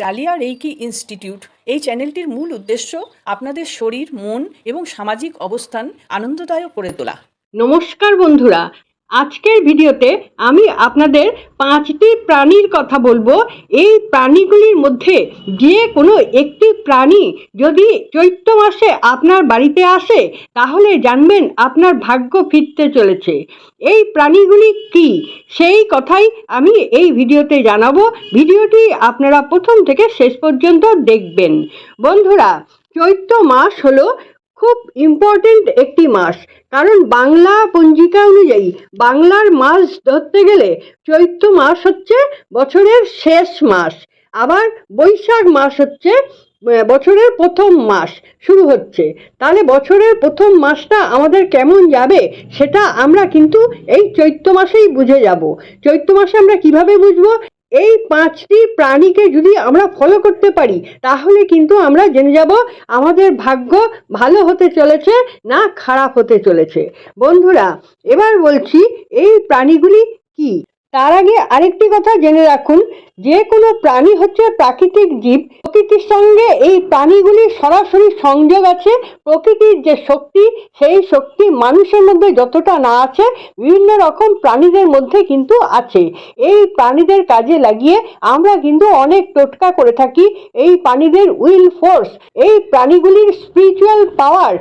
Dahlia reiki institute. এই চ্যানেলটির মূল উদ্দেশ্য আপনাদের শরীর, মন এবং সামাজিক অবস্থান আনন্দদায়ক করে তোলা। নমস্কার বন্ধুরা আজকের ভিডিওতে আমি আপনাদের পাঁচটি প্রাণীর কথা বলব। এই প্রাণীগুলির মধ্যে যে কোনো একটি প্রাণী যদি চৈত্র মাসে আপনার বাড়িতে আসে, তাহলে জানবেন আপনার ভাগ্য ফিরতে চলেছে। এই প্রাণীগুলি কি? সেই কথাই আমি এই ভিডিওতে জানাব। ভিডিওটি আপনারা প্রথম থেকে শেষ পর্যন্ত দেখবেন। বন্ধুরা, চৈত্র মাস হলো খুব ইম্পর্টেন্ট একটি মাস। কারণ বাংলা পঞ্জিকা অনুযায়ী বাংলার মাস ধরতে গেলে চৈত্র মাস হচ্ছে বছরের শেষ মাস। আবার বৈশাখ মাস হচ্ছে বছরের প্রথম মাস শুরু হচ্ছে। তাহলে বছরের প্রথম মাসটা আমাদের কেমন যাবে সেটা আমরা কিন্তু এই চৈত্র মাসেই বুঝে যাব। চৈত্র মাসে আমরা কীভাবে বুঝব? এই পাঁচটি প্রাণীকে যদি আমরা ফলো করতে পারি, তাহলে কিন্তু আমরা জেনে যাব আমাদের ভাগ্য ভালো হতে চলেছে না খারাপ হতে চলেছে। বন্ধুরা, এবার বলছি এই প্রাণীগুলি কি? তার আগে আরেকটি কথা জেনে রাখুন, যে কোনো প্রাণী হচ্ছে প্রাকৃতিক জীব। প্রকৃতির সঙ্গে এই প্রাণীগুলির সরাসরি সংযোগ আছে। প্রকৃতির যে শক্তি, সেই শক্তি মানুষের মধ্যে যতটা না আছে, বিভিন্ন রকম প্রাণীদের মধ্যে কিন্তু আছে। এই প্রাণীদের কাজে লাগিয়ে আমরা কিন্তু অনেক টোটকা করে থাকি। এই প্রাণীদের উইল ফোর্স, এই প্রাণীগুলির স্পিরিচুয়াল পাওয়ার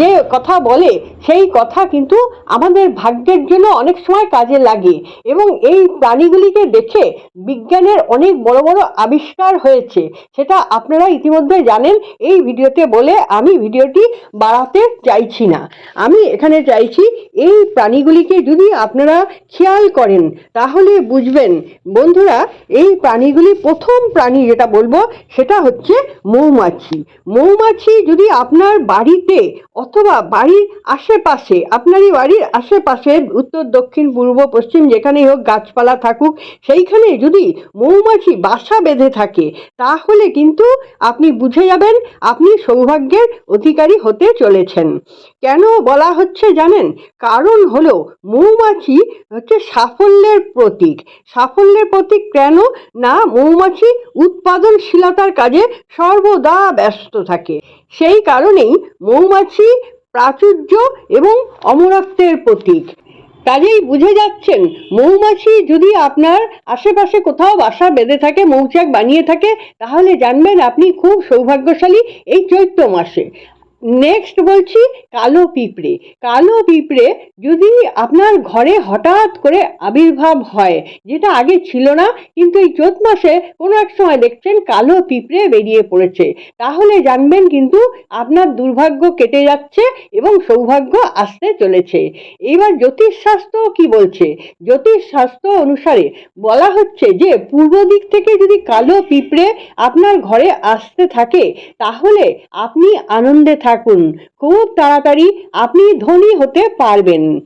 যে কথা বলে, সেই কথা কিন্তু আমাদের ভাগ্যের জন্য অনেক সময় কাজে লাগে। এবং এই প্রাণীগুলিকে দেখে বিজ্ঞানের অনেক বড় বড় আবিষ্কার হয়েছে। সেটা আপনারা ইতিমধ্যে জানেন। এই ভিডিওতে বলে আমি ভিডিওটি বাড়াতে চাইছি না। আমি এখানে চাইছি এই প্রাণীগুলিকে যদি আপনারা খেয়াল করেন, তাহলে বুঝবেন, বন্ধুরা, এই প্রাণীগুলি প্রথম প্রাণী যেটা বলব, সেটা হচ্ছে মৌমাছি। মৌমাছি যদি আপনার বাড়িতে অথবা বাড়ির আশেপাশে, আপনারই বাড়ির আশেপাশে উত্তর, দক্ষিণ, পূর্ব, পশ্চিম, যেখানেই হোক গাছপালা থাকুক, সেইখানে যদি মৌমাছি বাসা বেঁধে থাকে, তাহলে কিন্তু আপনি বুঝে যাবেন আপনি সৌভাগ্যের অধিকারী হতে চলেছেন। কেন বলা হচ্ছে জানেন? কারণ হলো মৌমাছি হচ্ছে সাফল্যের প্রতীক। সাফল্যের প্রতীক কেন? না, মৌমাছি উৎপাদনশীলতার কাজে সর্বদা ব্যস্ত থাকে। সেই কারণেই মৌমাছি প্রাচুর্য এবং অমরত্বের প্রতীক। কাজেই বুঝে যাচ্ছেন, মৌমাছি যদি আপনার আশেপাশে কোথাও বাসা বেঁধে থাকে, মৌচাক বানিয়ে থাকে, তাহলে জানবেন আপনি খুব সৌভাগ্যশালী এই চৈত্র মাসে। নেক্সট বলছি কালো পিঁপড়ে। কালো পিঁপড়ে যদি আপনার ঘরে হঠাৎ করে আবির্ভাব হয়, যেটা আগে ছিল না, কিন্তু এই চৈত মাসে কোনো এক সময় দেখছেন কালো পিঁপড়ে বেরিয়ে পড়েছে। তাহলে জানবেন কিন্তু আপনার দুর্ভাগ্য কেটে যাচ্ছে এবং সৌভাগ্য আসতে চলেছে। এবার জ্যোতিষশাস্ত্র কি বলছে? জ্যোতিষশাস্ত্র অনুসারে বলা হচ্ছে যে, পূর্ব দিক থেকে যদি কালো পিঁপড়ে আপনার ঘরে আসতে থাকে, তাহলে আপনি আনন্দে থাকুন খুব তাড়াতাড়ি আপনি ধনী হতে পারবেন।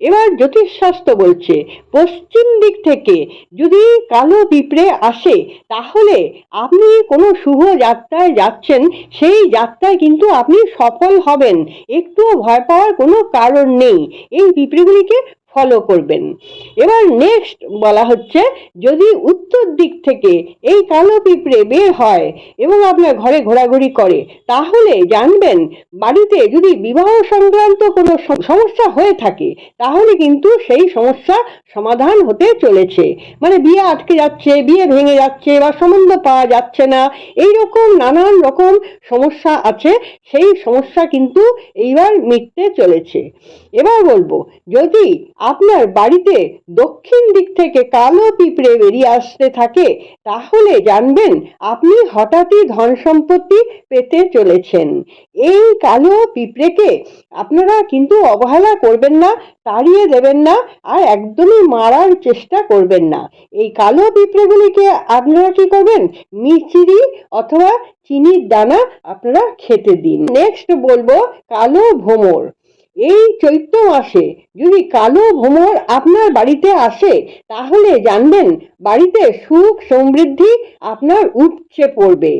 এবার জ্যোতিষশাস্ত্র বলছে, পশ্চিম দিক থেকে যদি কালো পিঁপড়ে আসে, তাহলে আপনি কোনো শুভ যাত্রায় যাচ্ছেন, সেই যাত্রায় কিন্তু আপনি সফল হবেন। একটুও ভয় পাওয়ার কোনো কারণ নেই। এই পিঁপড়েগুলিকে ফলো করবেন। এবার নেক্সট বলা হচ্ছে, যদি উত্তর দিক থেকে এই কালো পিঁপড়ে বের হয় এবং আপনার ঘরে ঘোরাঘুরি করে, তাহলে জানবেন বাড়িতে যদি বিবাহ সংক্রান্ত কোনো সমস্যা হয়ে থাকে, তাহলে কিন্তু সেই সমস্যা সমাধান হতে চলেছে। মানে বিয়ে আটকে যাচ্ছে, বিয়ে ভেঙে যাচ্ছে বা সম্বন্ধ পাওয়া যাচ্ছে না এই রকম নানান রকম সমস্যা আছে, সেই সমস্যা কিন্তু এইবার মিটতে চলেছে। এবার বলব, যদি আপনার বাড়িতে দক্ষিণ দিক থেকে কালো পিঁপড়ে বেরিয়ে আসতে থাকে। তাহলে জানবেন, আপনি হঠাৎই ধন সম্পত্তি পেতে চলেছেন। এই কালো পিঁপড়েকে আপনারা কিন্তু অবহেলা করবেন না, তাড়িয়ে দেবেন না, আর একদমই মারার চেষ্টা করবেন না। এই কালো পিঁপড়েগুলিকে আপনারা কি করবেন? মিচিরি অথবা চিনির দানা আপনারা খেতে দিন। নেক্সট বলব কালো ভোমর। এই চৈত্র মাসে যদি কালো ভোমর আপনার বাড়িতে আসে, তাহলে জানবেন বাড়িতে সুখ সমৃদ্ধি আপনার উপচে পড়বে।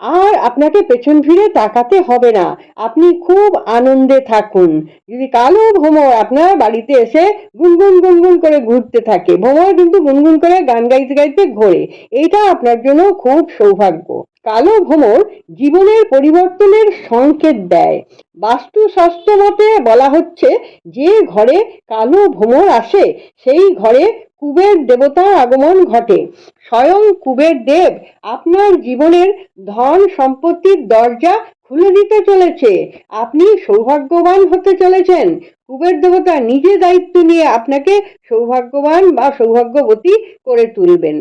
আর আপনাকে পেছন ফিরে তাকাতে হবে না। আপনি খুব আনন্দে থাকুন। যদি কালো ভ্রমর আপনার বাড়িতে এসে গুনগুন গুনগুন করে ঘুরতে থাকে, ভ্রমর কিন্তু গুনগুন করে গান গাইতে গাইতে ঘোরে, এটা আপনার জন্য খুব সৌভাগ্য। কালো ভ্রমর জীবনের পরিবর্তনের সংকেত দেয়। বাস্তু শাস্ত্র মতে বলা হচ্ছে, যে ঘরে কালো ভ্রমর আসে, সেই ঘরে কুবের দেবতার আগমন ঘটে। স্বয়ং কুবের দেব আপনার জীবনের ধন সম্পত্তির দরজা খুলে দিতে চলেছে। আপনি সৌভাগ্যবান হতে চলেছেন। কুবের দেবতা নিজে দায়িত্ব নিয়ে আপনাকে সৌভাগ্যবান বা সৌভাগ্যবতী করে তুলবেন।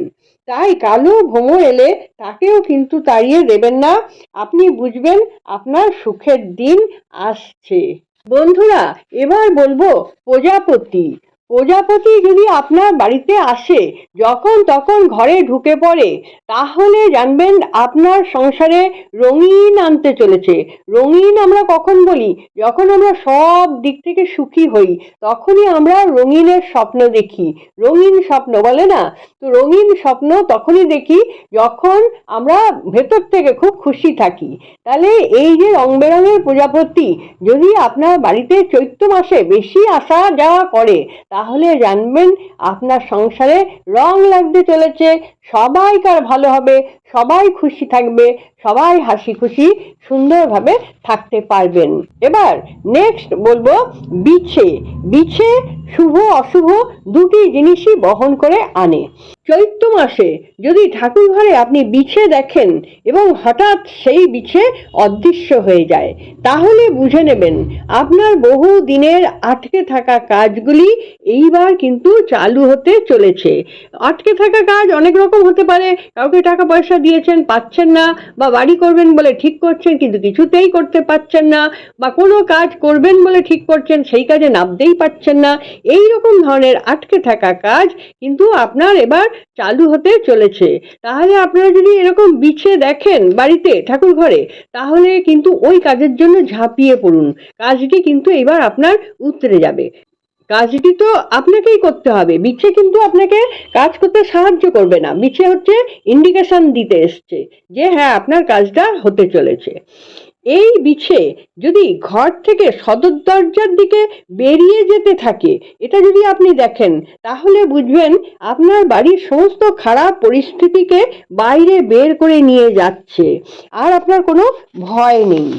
তাই কালো ভ্রমর এলে তাকেও কিন্তু তাড়িয়ে দেবেন না। আপনি বুঝবেন আপনার সুখের দিন আসছে। বন্ধুরা, এবার বলব প্রজাপতি। প্রজাপতি যদি আপনার বাড়িতে আসে, যখন তখন ঘরে ঢুকে পড়ে, তাহলে জানবেন আপনার সংসারে রঙিন আনতে চলেছে। রঙিন আমরা কখন বলি? যখন আমরা সব দিক থেকে সুখী হই, তখনই আমরা রঙিনের স্বপ্ন দেখি। রঙিন স্বপ্ন বলে না? তো রঙিন স্বপ্ন তখনই দেখি যখন আমরা ভেতর থেকে খুব খুশি থাকি। তাহলে এই যে রং বেরঙের প্রজাপতি, যদি আপনার বাড়িতে চৈত্র মাসে বেশি আসা যাওয়া করে তাহলে জানবেন আপনার সংসারে রং লাগতে চলেছে সবাইকার ভালো হবে, সবাই খুশি থাকবে, সবাই হাসি খুশি, সুন্দরভাবে থাকতে পারবেন। এবার নেক্সট বলব বিছে বিছে শুভ, অশুভ দুটি জিনিসই বহন করে আনে। চৈত্র মাসে যদি ঠাকুর ঘরে আপনি বিছে দেখেন এবং হঠাৎ সেই বিছে অদৃশ্য হয়ে যায়, তাহলে বুঝে নেবেন আপনার বহু দিনের আটকে থাকা কাজগুলি এইবার কিন্তু চালু হতে চলেছে। আটকে থাকা কাজ অনেক রকম হতে পারে। কাউকে টাকা পয়সা দিয়েছেন, পাচ্ছেন না বা বাড়ি করবেন বলে ঠিক করছেন কিন্তু কিছুতেই করতে পারছেন না বা কোনো কাজ করবেন বলে ঠিক করছেন সেই কাজে নামতেই পারছেন না। এই রকম ধরনের আটকে থাকা কাজ কিন্তু আপনার এবার চালু হতে চলেছে। তাহলে আপনারা যদি এরকম বিছে দেখেন বাড়িতে, ঠাকুর ঘরে, তাহলে কিন্তু ওই কাজের জন্য ঝাঁপিয়ে পড়ুন। কাজটি কিন্তু এবার আপনার উতরে যাবে। কাজটি তো আপনাকেই করতে হবে। বিছে কিন্তু আপনাকে কাজ করতে সাহায্য করবে না। বিছে হচ্ছে ইন্ডিকেশন দিতে এসছে যে হ্যাঁ আপনার কাজটা হতে চলেছে। এই বিছে যদি ঘর থেকে সদর দরজার দিকে বেরিয়ে যেতে থাকে, এটা যদি আপনি দেখেন, তাহলে বুঝবেন আপনার বাড়ির সমস্ত খারাপ পরিস্থিতিকে বাইরে বের করে নিয়ে যাচ্ছে। আর আপনার কোনো ভয় নেই।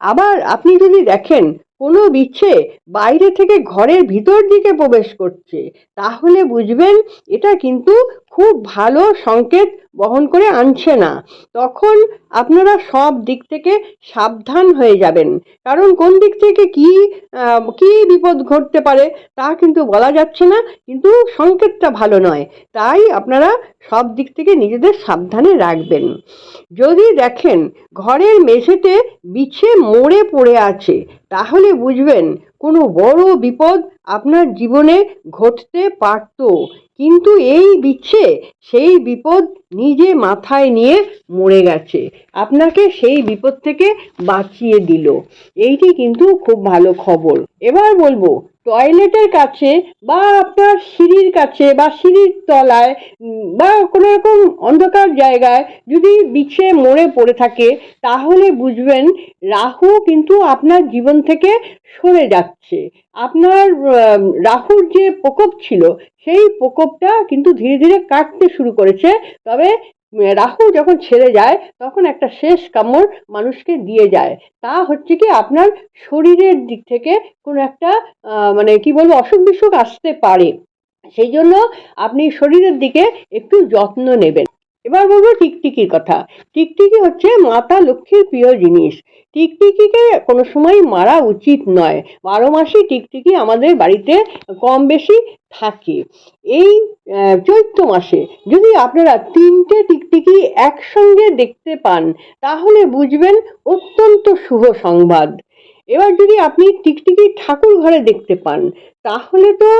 আবার আপনি যদি দেখেন কোনো বিচ্ছে বাইরে থেকে ঘরের ভিতর দিকে প্রবেশ করছে। তাহলে বুঝবেন এটা কিন্তু খুব ভালো সংকেত বহন করে আনছে না। তখন আপনারা সব দিক থেকে সাবধান হয়ে যাবেন। কারণ কোন দিক থেকে কি কি বিপদ ঘটতে পারে তা কিন্তু বলা যাচ্ছে না, কিন্তু সংকেতটা ভালো নয়। তাই আপনারা সব দিক থেকে নিজেদের সাবধানে রাখবেন। যদি দেখেন ঘরের মেঝেতে বিছে মরে পড়ে আছে, তাহলে বুঝবেন কোনো বড় বিপদ আপনার জীবনে ঘটতে পারত। কিন্তু এই বিচ্ছে, সেই বিপদ নিজে মাথায় নিয়ে মরে গেছে। আপনাকে সেই বিপদ থেকে বাঁচিয়ে দিল। এইটি কিন্তু খুব ভালো খবর। এবার বলব টয়লেটের কাছে বা আপনার সিঁড়ির কাছে বা সিঁড়ির তলায় বা কোনো রকম অন্ধকার জায়গায় যদি বিছে মরে পড়ে থাকে, তাহলে বুঝবেন রাহু কিন্তু আপনার জীবন থেকে সরে যাচ্ছে। আপনার রাহুর যে প্রকোপ ছিল, সেই প্রকোপটা কিন্তু ধীরে ধীরে কাটতে শুরু করেছে। তবে রাহু যখন ছেড়ে যায়, তখন একটা শেষ কামড় মানুষকে দিয়ে যায়। তা হচ্ছে কি, আপনার শরীরের দিক থেকে কোনো একটা মানে কি বলব, অসুখ বিসুখ আসতে পারে। সেই জন্য আপনি শরীরের দিকে একটু যত্ন নেবেন। এবার বলব টিকটিকির কথা। টিকটিকি হচ্ছে মাতা লক্ষ্মীর প্রিয় জিনিস। টিকটিকিকে কোনো সময় মারা উচিত নয়। বারো মাসই টিকটিকি আমাদের বাড়িতে কম বেশি থাকে। এই চৈত্র মাসে যদি আপনারা তিনটে টিকটিকি একসঙ্গে দেখতে পান, তাহলে বুঝবেন অত্যন্ত শুভ সংবাদ। এবার যদি আপনি টিকটিকি ঠাকুর ঘরে দেখতে পান, তাহলে তো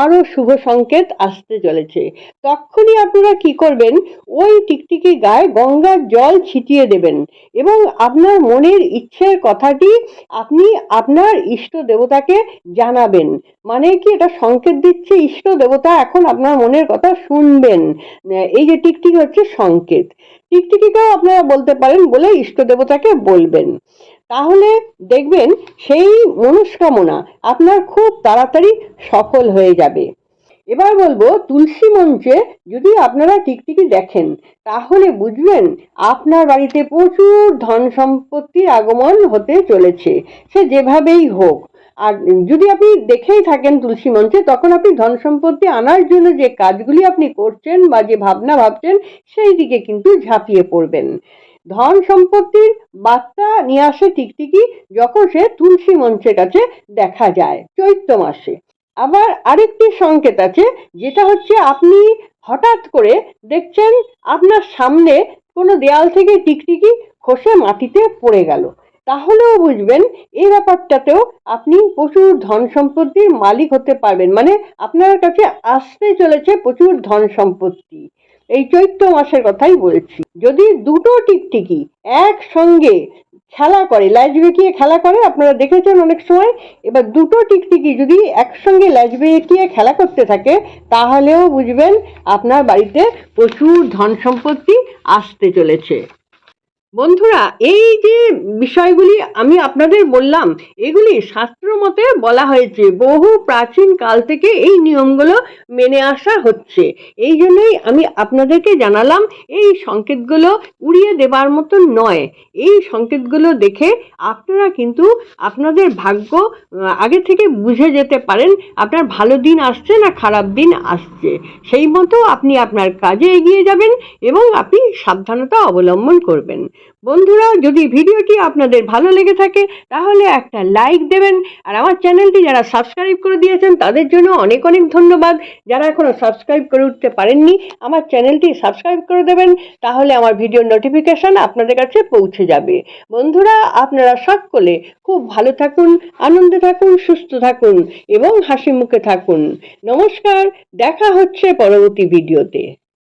আরও শুভ সংকেত আসতে চলেছে। তখনই আপনারা কি করবেন, ওই টিকটিকি গায়ে গঙ্গার জল ছিটিয়ে দেবেন এবং আপনার মনের ইচ্ছের কথাটি আপনি আপনার ইষ্ট দেবতাকে জানাবেন। মানে কি এটা সংকেত দিচ্ছে ইষ্ট দেবতা, এখন আপনার মনের কথা শুনবেন। এই যে টিকটিকি হচ্ছে সংকেত। টিকটিকিকেও আপনারা বলতে পারেন বলে ইষ্ট দেবতাকে বলবেন। তাহলে দেখবেন সেই মনস্কামনা আপনার খুব তাড়াতাড়ি সফল হয়ে যাবে। এবার বলব, তুলসী মঞ্চে যদি আপনারা টিকটিকি দেখেন, তাহলে বুঝবেন আপনার বাড়িতে প্রচুর ধন সম্পত্তির আগমন হতে চলেছে। সে যেভাবেই হোক। আর যদি আপনি দেখেই থাকেন তুলসী মঞ্চে, তখন আপনি ধন সম্পত্তি আনার জন্য যে কাজগুলি আপনি করছেন বা যে ভাবনা ভাবছেন, সেই দিকে কিন্তু ঝাঁপিয়ে পড়বেন। ধন সম্পত্তির বার্তা নিয়ে আসে টিকটিকি যখন সে তুলসী মঞ্চের কাছে দেখা যায় চৈত্র মাসে। আবার আরেকটি সংকেত আছে, যেটা হচ্ছে আপনি হঠাৎ করে দেখছেন আপনার সামনে কোনো দেয়াল থেকে টিকটিকি খসে মাটিতে পড়ে গেল। তাহলেও বুঝবেন এই ব্যাপারটাতেও আপনি প্রচুর ধন সম্পত্তির মালিক হতে পারবেন। মানে আপনার কাছে আসতে চলেছে প্রচুর ধন সম্পত্তি। এই চৈত্র মাসের কথাই বলছি। যদি দুটো টিকটিকি একসঙ্গে খেলা করে ল্যাজ বেঁকিয়ে খেলা করে, আপনারা দেখেছেন অনেক সময়, এবার দুটো টিকটিকি যদি একসঙ্গে ল্যাজ বেঁকিয়ে খেলা করতে থাকে, তাহলেও বুঝবেন আপনার বাড়িতে প্রচুর ধন সম্পত্তি আসতে চলেছে। বন্ধুরা, এই যে বিষয়গুলি আমি আপনাদের বললাম, এগুলি শাস্ত্র মতে বলা হয়েছে, বহু প্রাচীন কাল থেকে এই নিয়মগুলো মেনে আসা হচ্ছে। এই জন্যই আমি আপনাদেরকে জানালাম, এই সংকেতগুলো উড়িয়ে দেবার মতো নয়। এই সংকেতগুলো দেখে আপনারা কিন্তু আপনাদের ভাগ্য আগে থেকে বুঝে যেতে পারেন, আপনার ভালো দিন আসছে না খারাপ দিন আসছে। সেই মতো আপনি আপনার কাজে এগিয়ে যাবেন এবং আপনি সাবধানতা অবলম্বন করবেন। বন্ধুরা, যদি ভিডিওটি আপনাদের ভালো লেগে থাকে, তাহলে একটা লাইক দেবেন। আর আমার চ্যানেলটি যারা সাবস্ক্রাইব করে দিয়েছেন, তাদের জন্য অনেক অনেক ধন্যবাদ। যারা এখনও সাবস্ক্রাইব করে উঠতে পারেননি, আমার চ্যানেলটি সাবস্ক্রাইব করে দেবেন, তাহলে আমার ভিডিওর নোটিফিকেশন আপনাদের কাছে পৌঁছে যাবে। বন্ধুরা, আপনারা সকলে খুব ভালো থাকুন, আনন্দে থাকুন, সুস্থ থাকুন এবং হাসি মুখে থাকুন। নমস্কার, দেখা হচ্ছে পরবর্তী ভিডিওতে